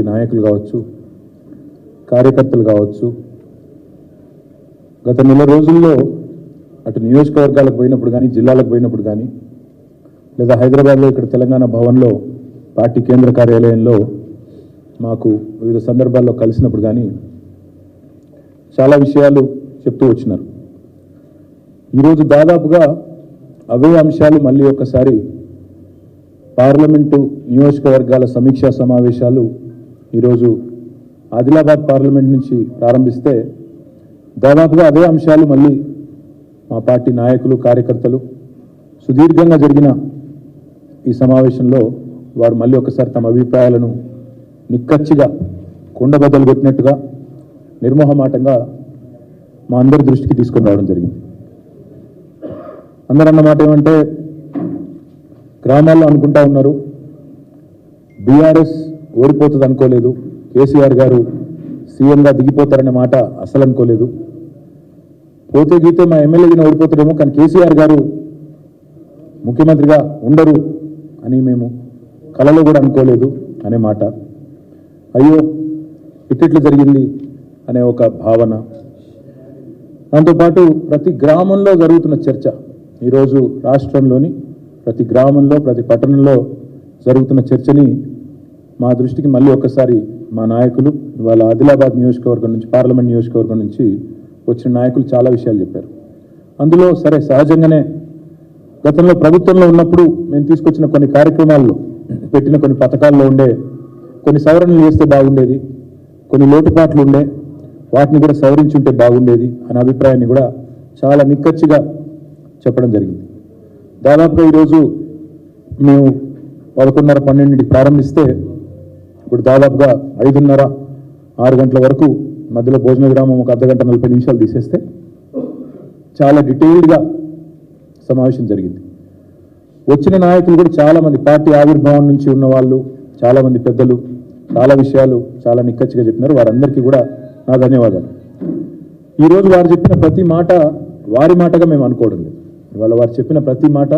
Party నాయకులు కావచ్చు కార్యకర్తలు కావచ్చు గత నెల రోజుల్లో అటు నియోజకవర్గాలకు పోయినప్పుడు కానీ జిల్లాలకు పోయినప్పుడు కానీ లేదా హైదరాబాద్లో ఇక్కడ తెలంగాణ భవన్లో పార్టీ కేంద్ర కార్యాలయంలో మాకు వివిధ సందర్భాల్లో కలిసినప్పుడు కానీ చాలా విషయాలు చెప్తూ వచ్చినారు. ఈరోజు దాదాపుగా అవే అంశాలు మళ్ళీ ఒక్కసారి పార్లమెంటు నియోజకవర్గాల సమీక్షా సమావేశాలు ఈరోజు ఆదిలాబాద్ పార్లమెంట్ నుంచి ప్రారంభిస్తే దాదాపుగా అదే అంశాలు మళ్ళీ మా పార్టీ నాయకులు కార్యకర్తలు సుదీర్ఘంగా జరిగిన ఈ సమావేశంలో వారు మళ్ళీ ఒకసారి తమ అభిప్రాయాలను నిక్కచ్చిగా కుండబద్దలు కొట్టినట్టుగా నిర్మోహమాటంగా మా అందరి దృష్టికి తీసుకుని రావడం జరిగింది. అందరూ అన్నమాట ఏమంటే గ్రామాల్లో అనుకుంటా ఉన్నారు బీఆర్ఎస్ ఓడిపోతుంది అనుకోలేదు. కేసీఆర్ గారు సీఎంగా దిగిపోతారనే మాట అసలు అనుకోలేదు. పోతే గీతే మా ఎమ్మెల్యేగా గిన ఓడిపోతారేమో కానీ కేసీఆర్ గారు ముఖ్యమంత్రిగా ఉండరు అని మేము కలలో కూడా అనుకోలేదు అనే మాట. అయ్యో ఇట్టిట్లు జరిగింది అనే ఒక భావన. దాంతోపాటు ప్రతి గ్రామంలో జరుగుతున్న చర్చ ఈరోజు రాష్ట్రంలోని ప్రతి గ్రామంలో ప్రతి పట్టణంలో జరుగుతున్న చర్చని మా దృష్టికి మళ్ళీ ఒకసారి మా నాయకులు వాళ్ళ ఆదిలాబాద్ నియోజకవర్గం నుంచి పార్లమెంట్ నియోజకవర్గం నుంచి వచ్చిన నాయకులు చాలా విషయాలు చెప్పారు. అందులో సరే సహజంగానే గతంలో ప్రభుత్వంలో ఉన్నప్పుడు మేము తీసుకొచ్చిన కొన్ని కార్యక్రమాల్లో పెట్టిన కొన్ని పథకాల్లో ఉండే కొన్ని సవరణలు చేస్తే బాగుండేది కొన్ని లోటుపాట్లు ఉండే వాటిని కూడా సవరించి ఉంటే బాగుండేది అనే అభిప్రాయాన్ని కూడా చాలా నిక్కచ్చిగా చెప్పడం జరిగింది. దాదాపుగా ఈరోజు మేము పదకొండున్నర పన్నెండింటికి ప్రారంభిస్తే ఇప్పుడు దాదాపుగా ఐదున్నర ఆరు గంటల వరకు మధ్యలో భోజన విరామం ఒక అర్ధ గంట నలభై నిమిషాలు తీసేస్తే చాలా డీటెయిల్డ్గా సమావేశం జరిగింది. వచ్చిన నాయకులు కూడా చాలామంది పార్టీ ఆవిర్భావం నుంచి ఉన్న వాళ్ళు చాలామంది పెద్దలు చాలా విషయాలు చాలా నిక్కచ్చిగా చెప్పినారు. వారందరికీ కూడా నా ధన్యవాదాలు. ఈరోజు వారు చెప్పిన ప్రతి మాట వారి మాటగా మేము అనుకోవడం లేదు. ఇవాళ వారు చెప్పిన ప్రతి మాట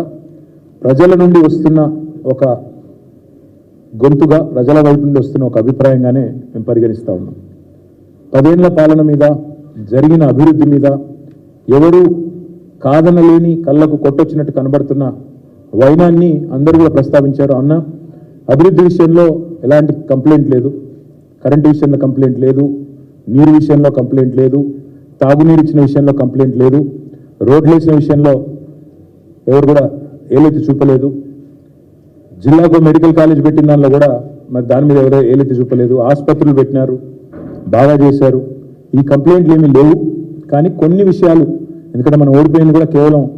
ప్రజల నుండి వస్తున్న ఒక గొంతుగా ప్రజల వైపు నుండి వస్తున్న ఒక అభిప్రాయంగానే మేము పరిగణిస్తూ ఉన్నాం. పదేళ్ళ పాలన మీద జరిగిన అభివృద్ధి మీద ఎవరు కాదనలేని కళ్ళకు కొట్టొచ్చినట్టు కనబడుతున్న వైనాన్ని అందరూ కూడా ప్రస్తావించారు. అన్న అభివృద్ధి విషయంలో ఎలాంటి కంప్లైంట్ లేదు. కరెంటు విషయంలో కంప్లైంట్ లేదు. నీరు విషయంలో కంప్లైంట్ లేదు. తాగునీరు ఇచ్చిన విషయంలో కంప్లైంట్ లేదు. రోడ్లు వేసిన విషయంలో ఎవరు కూడా ఏలైతే చూపలేదు. జిల్లాకు మెడికల్ కాలేజ్ పెట్టిన దానిలో కూడా మరి దాని మీద ఎవరో ఏలెత్తి చూపలేదు. ఆసుపత్రులు పెట్టినారు బాగా చేశారు. ఈ కంప్లైంట్లు ఏమీ లేవు. కానీ కొన్ని విషయాలు ఎందుకంటే మనం ఓడిపోయింది కూడా కేవలం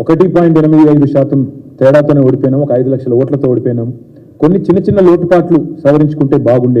ఒకటి పాయింట్ ఎనిమిది ఐదు శాతం తేడాతోనే ఓడిపోయినాము. ఒక ఐదు లక్షల ఓట్లతో ఓడిపోయినాము. కొన్ని చిన్న చిన్న లోటుపాట్లు సవరించుకుంటే బాగుండేది.